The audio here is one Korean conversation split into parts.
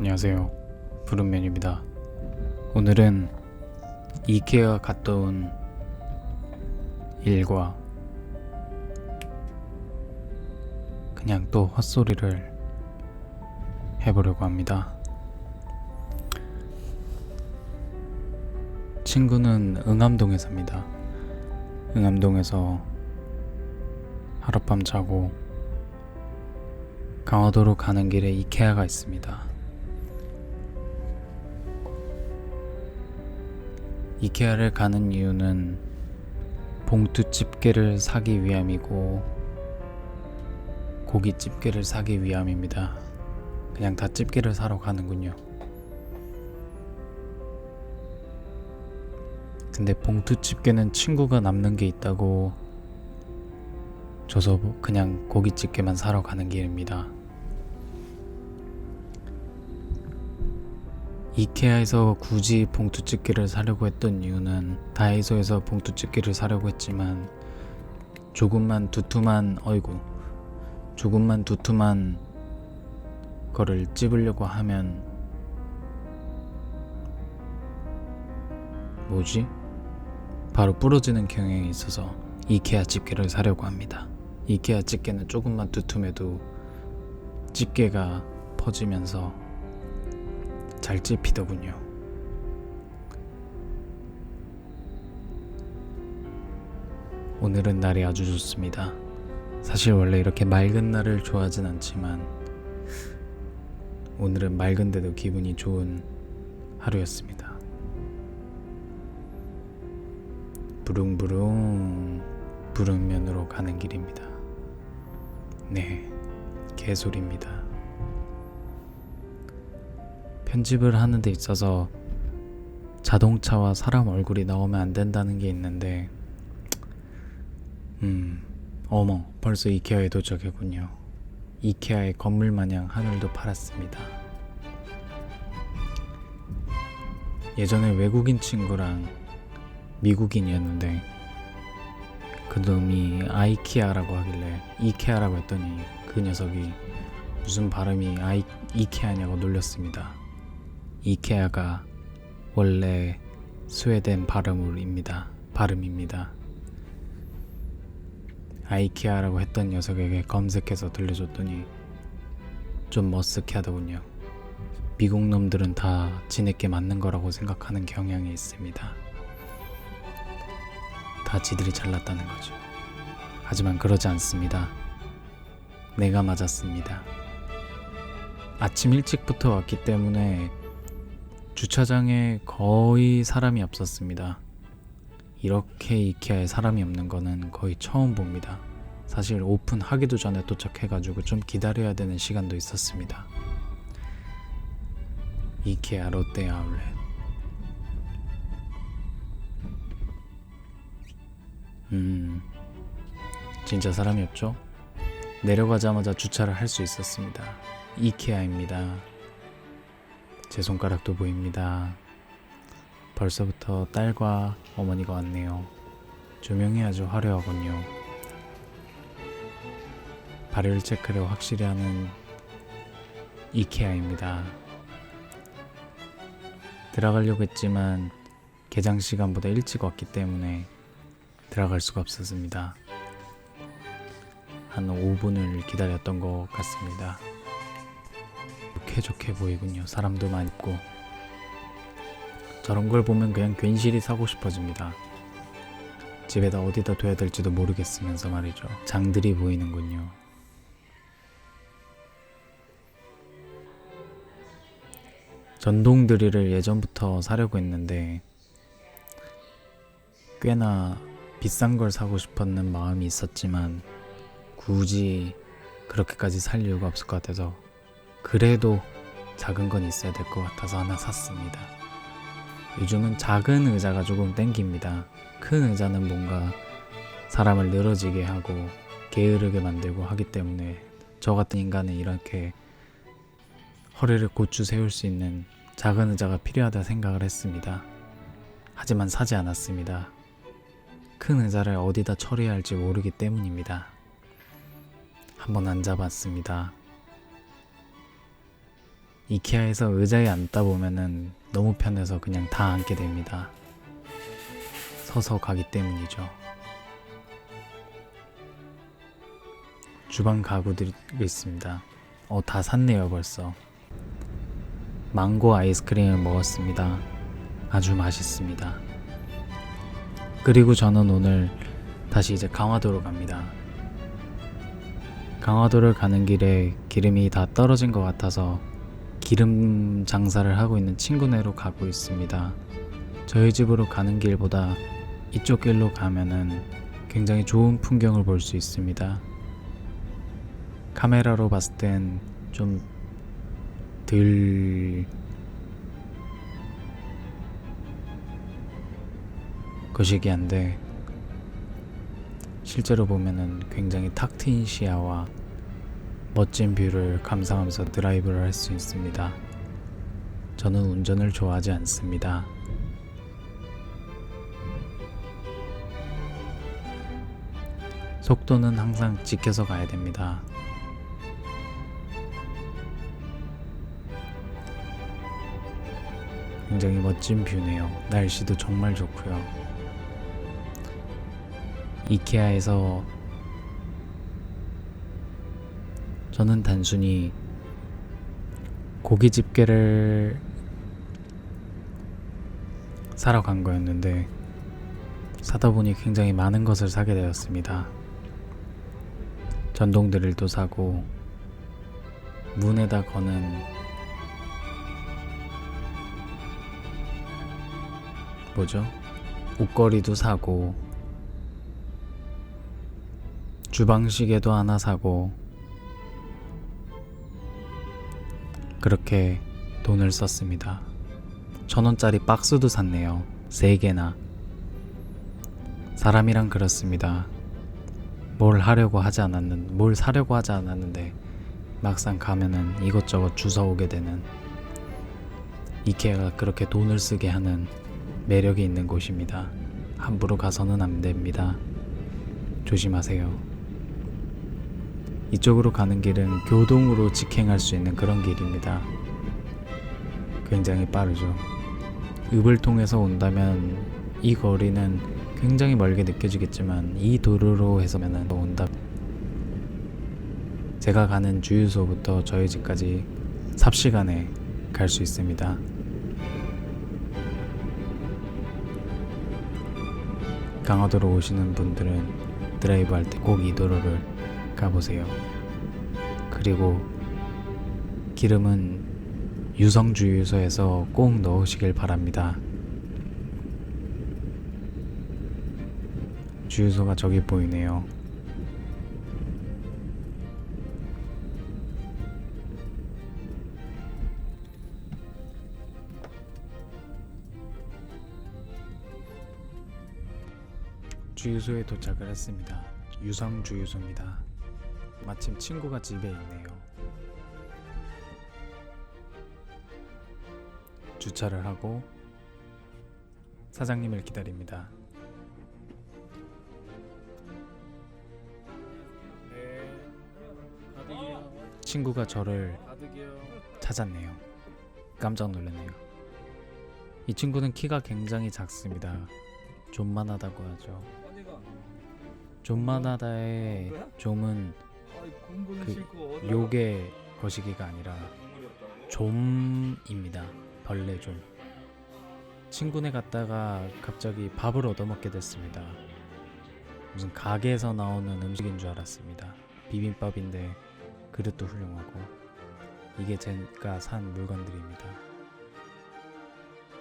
안녕하세요. 푸른맨입니다. 오늘은 이케아 갔다 온 일과 그냥 또 헛소리를 해보려고 합니다. 친구는 응암동에 삽니다. 응암동에서 하룻밤 자고 강화도로 가는 길에 이케아가 있습니다. 이케아를 가는 이유는 봉투 집게를 사기 위함이고 고기 집게를 사기 위함입니다. 그냥 다 집게를 사러 가는군요. 근데 봉투 집게는 친구가 남는 게 있다고 줘서 그냥 고기 집게만 사러 가는 길입니다. 이케아에서 굳이 봉투 집게를 사려고 했던 이유는 다이소에서 봉투 집게를 사려고 했지만 조금만 두툼한 어이구 조금만 두툼한 거를 찝으려고 하면 뭐지? 바로 부러지는 경향이 있어서 이케아 집게를 사려고 합니다. 이케아 집게는 조금만 두툼해도 집게가 퍼지면서 잘 찝히더군요. 오늘은 날이 아주 좋습니다. 사실 원래 이렇게 맑은 날을 좋아하진 않지만 오늘은 맑은데도 기분이 좋은 하루였습니다. 부릉부릉 부릉면으로 가는 길입니다. 네, 개소리입니다. 편집을 하는 데 있어서 자동차와 사람 얼굴이 나오면 안 된다는 게 있는데 음 어머 벌써 이케아에 도착했군요 이케아의 건물 마냥 하늘도 파랗습니다 예전에 외국인 친구랑 미국인이었는데 그 놈이 아이키아라고 하길래 이케아라고 했더니 그 녀석이 무슨 발음이 아이 이케아냐고 놀렸습니다. 이케아가 원래 스웨덴 발음입니다. 발음입니다. 아이케아라고 했던 녀석에게 검색해서 들려줬더니 좀 머쓱해하더군요. 미국 놈들은 다 지네께 맞는 거라고 생각하는 경향이 있습니다. 다 지들이 잘났다는 거죠. 하지만 그러지 않습니다. 내가 맞았습니다. 아침 일찍부터 왔기 때문에 주차장에 거의 사람이 없었습니다. 이렇게 이케아에 사람이 없는 거는 거의 처음 봅니다. 사실 오픈하기도 전에 도착해가지고 좀 기다려야 되는 시간도 있었습니다. 이케아 롯데 아울렛. 음, 진짜 사람이 없죠? 내려가자마자 주차를 할 수 있었습니다. 이케아입니다. 제 손가락도 보입니다. 벌써부터 딸과 어머니가 왔네요. 조명이 아주 화려하군요. 발열 체크를 확실히 하는 이케아입니다. 들어가려고 했지만 개장 시간보다 일찍 왔기 때문에 들어갈 수가 없었습니다. 한 5분을 기다렸던 것 같습니다. 쾌적해 보이군요. 사람도 많고 저런 걸 보면 그냥 괜시리 사고 싶어집니다. 집에다 어디다 둬야 될지도 모르겠으면서 말이죠. 장들이 보이는군요. 전동 드릴을 예전부터 사려고 했는데 꽤나 비싼 걸 사고 싶었는 마음이 있었지만 굳이 그렇게까지 살 이유가 없을 것 같아서 그래도 작은 건 있어야 될 것 같아서 하나 샀습니다. 요즘은 작은 의자가 조금 땡깁니다. 큰 의자는 뭔가 사람을 늘어지게 하고 게으르게 만들고 하기 때문에 저 같은 인간은 이렇게 허리를 고추 세울 수 있는 작은 의자가 필요하다 생각을 했습니다. 하지만 사지 않았습니다. 큰 의자를 어디다 처리해야 할지 모르기 때문입니다. 한번 앉아봤습니다. 이케아에서 의자에 앉다 보면은 너무 편해서 그냥 다 앉게 됩니다. 서서 가기 때문이죠. 주방 가구들이 있습니다. 어, 다 샀네요, 벌써. 망고 아이스크림을 먹었습니다. 아주 맛있습니다. 그리고 저는 오늘 다시 이제 강화도로 갑니다. 강화도를 가는 길에 기름이 다 떨어진 것 같아서 기름 장사를 하고 있는 친구네로 가고 있습니다. 저희 집으로 가는 길보다 이쪽 길로 가면은 굉장히 좋은 풍경을 볼 수 있습니다. 카메라로 봤을 땐 좀 덜 거시기한데 실제로 보면은 굉장히 탁 트인 시야와 멋진 뷰를 감상하면서 드라이브를 할 수 있습니다. 저는 운전을 좋아하지 않습니다. 속도는 항상 지켜서 가야 됩니다. 굉장히 멋진 뷰네요. 날씨도 정말 좋고요. 이케아에서 저는 단순히 고기 집게를 사러 간 거였는데 사다 보니 굉장히 많은 것을 사게 되었습니다. 전동 드릴도 사고 문에다 거는 뭐죠? 옷걸이도 사고 주방 시계도 하나 사고 그렇게 돈을 썼습니다. 천 원짜리 박스도 샀네요. 세 개나. 사람이란 그렇습니다. 뭘 하려고 하지 않았는, 뭘 사려고 하지 않았는데 막상 가면은 이것저것 주워오게 되는 이케아가 그렇게 돈을 쓰게 하는 매력이 있는 곳입니다. 함부로 가서는 안 됩니다. 조심하세요. 이쪽으로 가는 길은 교동으로 직행할 수 있는 그런 길입니다. 굉장히 빠르죠. 읍을 통해서 온다면 이 거리는 굉장히 멀게 느껴지겠지만 이 도로로 해서면은 온다. 제가 가는 주유소부터 저희 집까지 삽시간에 갈 수 있습니다. 강화도로 오시는 분들은 드라이브 할 때 꼭 이 도로를 가보세요. 그리고 기름은 유성주유소에서 꼭 넣으시길 바랍니다. 주유소가 저기 보이네요. 주유소에 도착을 했습니다. 유성 주유소입니다. 마침 친구가 집에 있네요. 주차를 하고 사장님을 기다립니다. 친구가 저를. 찾았네요. 깜짝 놀랐네요. 이 친구는 키가 굉장히 작습니다. 존만하다고 하죠. 어디가? 존만하다의 좀은 공부는 그? 요게 거시기가 아니라 좀입니다. 벌레 좀. 친구네 갔다가 갑자기 밥을 얻어먹게 됐습니다. 무슨 가게에서 나오는 음식인 줄 알았습니다. 비빔밥인데 그릇도 훌륭하고 이게 제가 산 물건들입니다.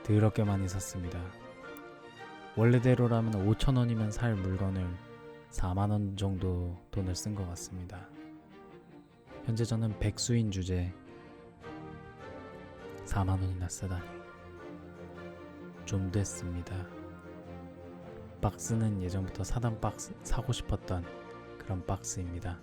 더럽게 많이 샀습니다. 원래대로라면 5천 원이면 살 물건을 4만 원 정도 돈을 쓴 것 같습니다. 현재 저는 백수인 주제 4만 원이나 쓰다니 좀 됐습니다. 박스는 예전부터 사던 박스 사고 싶었던 그런 박스입니다.